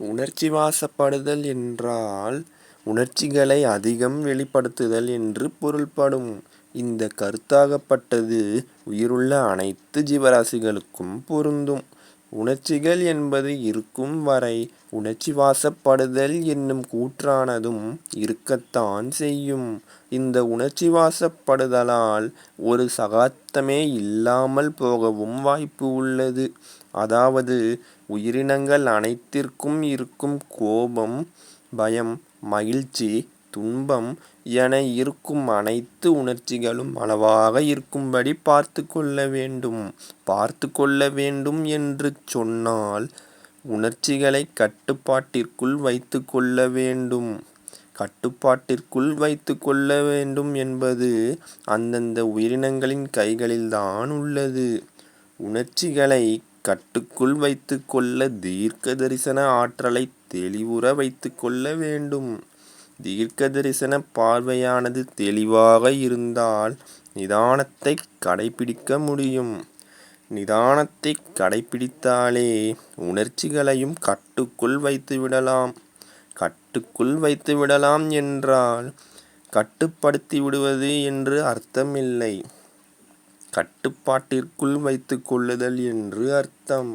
உணர்ச்சி வாசப்படுதல் என்றால் உணர்ச்சிகளை அதிகம் வெளிப்படுத்துதல் என்று பொருள்படும். இந்த கருத்தாகப்பட்டது உயிருள்ள அனைத்து ஜீவராசிகளுக்கும் பொருந்தும். உணர்ச்சிகள் என்பது இருக்கும் வரை உணர்ச்சி வாசப்படுதல் என்னும் கூற்றானதும் இருக்கத்தான் செய்யும். இந்த உணர்ச்சி வாசப்படுதலால் ஒரு சகாத்தமே இல்லாமல் போகவும் வாய்ப்பு உள்ளது. அதாவது உயிரினங்கள் அனைத்திற்கும் இருக்கும் கோபம், பயம், மகிழ்ச்சி, துன்பம் என இருக்கும் அனைத்து உணர்ச்சிகளும் அளவாக இருக்கும்படி பார்த்து கொள்ள வேண்டும். பார்த்து கொள்ள வேண்டும் என்று சொன்னால் உணர்ச்சிகளை கட்டுப்பாட்டிற்குள் வைத்து கொள்ள வேண்டும். கட்டுப்பாட்டிற்குள் வைத்து கொள்ள வேண்டும் என்பது அந்தந்த உயிரினங்களின் கைகளில்தான் உள்ளது. உணர்ச்சிகளை கட்டுக்குள் வைத்துக்கொள்ள தீர்க்க தரிசன ஆற்றலை தெளிவுற வைத்துக்கொள்ள வேண்டும். தீர்க்க தரிசன பார்வையானது தெளிவாக இருந்தால் நிதானத்தை கடைப்பிடிக்க முடியும். நிதானத்தைக் கடைப்பிடித்தாலே உணர்ச்சிகளையும் கட்டுக்குள் வைத்துவிடலாம். கட்டுக்குள் வைத்துவிடலாம் என்றால் கட்டுப்படுத்திவிடுவது என்று அர்த்தமில்லை. கட்டுப்பாட்டிற்குள் வைத்துக் கொள்ளுதல் என்று அர்த்தம்.